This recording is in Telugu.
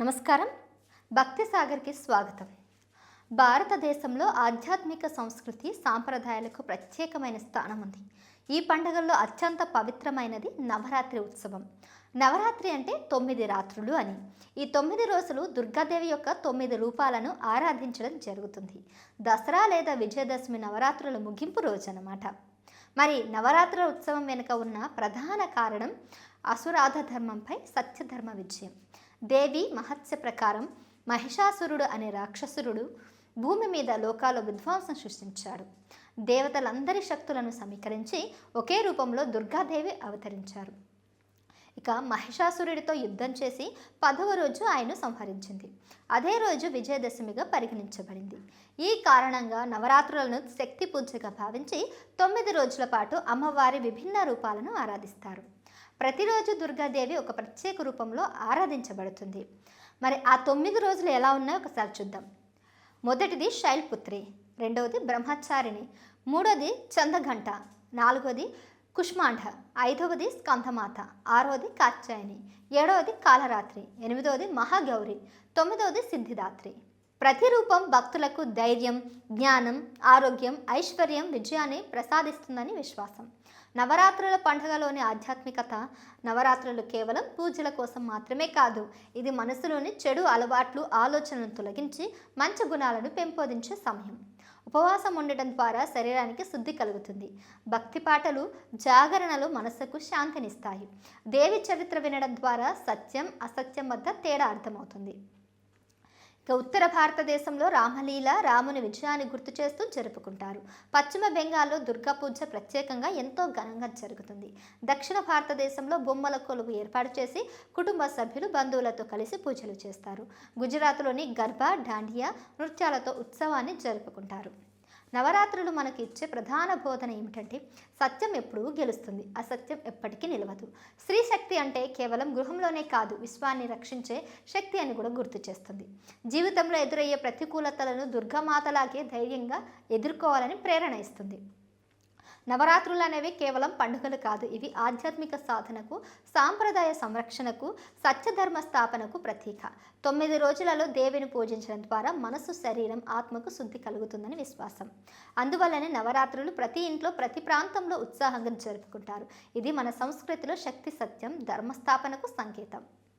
నమస్కారం. భక్తి సాగర్కి స్వాగతం. భారతదేశంలో ఆధ్యాత్మిక సంస్కృతి సాంప్రదాయాలకు ప్రత్యేకమైన స్థానం ఉంది. ఈ పండుగల్లో అత్యంత పవిత్రమైనది నవరాత్రి ఉత్సవం. నవరాత్రి అంటే తొమ్మిది రాత్రులు అని. ఈ తొమ్మిది రోజులు దుర్గాదేవి యొక్క తొమ్మిది రూపాలను ఆరాధించడం జరుగుతుంది. దసరా లేదా విజయదశమి నవరాత్రుల ముగింపు రోజు అన్నమాట మరి నవరాత్రుల ఉత్సవం వెనుక ఉన్న ప్రధాన కారణం అసురాధ ధర్మంపై సత్యధర్మ విజయం. దేవి మహత్స్య ప్రకారం మహిషాసురుడు అనే రాక్షసురుడు భూమి మీద లోకాలో విధ్వంసం సృష్టించాడు. దేవతలందరి శక్తులను సమీకరించి ఒకే రూపంలో దుర్గాదేవి అవతరించారు. ఇక మహిషాసురుడితో యుద్ధం చేసి పదవ రోజు ఆయన్ను సంహరించింది. అదే రోజు విజయదశమిగా పరిగణించబడింది. ఈ కారణంగా నవరాత్రులను శక్తి పూజగా భావించి తొమ్మిది రోజుల పాటు అమ్మవారి విభిన్న రూపాలను ఆరాధిస్తారు. ప్రతిరోజు దుర్గాదేవి ఒక ప్రత్యేక రూపంలో ఆరాధించబడుతుంది. మరి ఆ తొమ్మిది రోజులు ఎలా ఉన్నాయో ఒకసారి చూద్దాం. మొదటిది శైల్పుత్రి రెండవది బ్రహ్మచారిణి మూడవది చందఘంట నాలుగవది కుష్మాండ ఐదవది స్కంధమాత ఆరవది కాత్యాయని ఏడవది కాలరాత్రి ఎనిమిదవది మహాగౌరి తొమ్మిదవది సిద్ధిదాత్రి. ప్రతి రూపం భక్తులకు ధైర్యం జ్ఞానం ఆరోగ్యం ఐశ్వర్యం విజయాన్ని ప్రసాదిస్తుందని విశ్వాసం. నవరాత్రుల పండుగలోని ఆధ్యాత్మికత నవరాత్రులు కేవలం పూజల కోసం మాత్రమే కాదు ఇది మనసులోని చెడు అలవాట్లు ఆలోచనలను తొలగించి మంచి గుణాలను పెంపొందించే సమయం. ఉపవాసం ఉండటం ద్వారా శరీరానికి శుద్ధి కలుగుతుంది. భక్తి పాటలు జాగరణలు మనసుకు శాంతినిస్తాయి. దేవి చరిత్ర వినడం ద్వారా సత్యం అసత్యం వద్ద తేడా అర్థమవుతుంది. ఇక ఉత్తర భారతదేశంలో రామలీల రాముని విజయాన్ని గుర్తు చేస్తూ జరుపుకుంటారు. పశ్చిమ బెంగాల్లో దుర్గా పూజ ప్రత్యేకంగా ఎంతో ఘనంగా జరుగుతుంది. దక్షిణ భారతదేశంలో బొమ్మల కొలువు ఏర్పాటు చేసి కుటుంబ సభ్యులు బంధువులతో కలిసి పూజలు చేస్తారు. గుజరాత్లోని గర్భా డాండియా నృత్యాలతో ఉత్సవాన్ని జరుపుకుంటారు. నవరాత్రులు మనకి ఇచ్చే ప్రధాన బోధన ఏమిటంటే సత్యం ఎప్పుడూ గెలుస్తుంది అసత్యం ఎప్పటికీ నిలవదు. స్త్రీ శక్తి అంటే కేవలం గృహంలోనే కాదు విశ్వాన్ని రక్షించే శక్తి అని కూడా గుర్తు చేస్తుంది. జీవితంలో ఎదురయ్యే ప్రతికూలతలను దుర్గమాతలాగే ధైర్యంగా ఎదుర్కోవాలని ప్రేరణ ఇస్తుంది. నవరాత్రులు అనేవి కేవలం పండుగలు కాదు ఇవి ఆధ్యాత్మిక సాధనకు సాంప్రదాయ సంరక్షణకు సత్యధర్మ స్థాపనకు ప్రతీక. తొమ్మిది రోజులలో దేవిని పూజించడం ద్వారా మనసు శరీరం ఆత్మకు శుద్ధి కలుగుతుందని విశ్వాసం. అందువల్లనే నవరాత్రులు ప్రతి ఇంట్లో ప్రతి ప్రాంతంలో ఉత్సాహంగా జరుపుకుంటారు. ఇది మన సంస్కృతిలో శక్తి సత్యం ధర్మస్థాపనకు సంకేతం.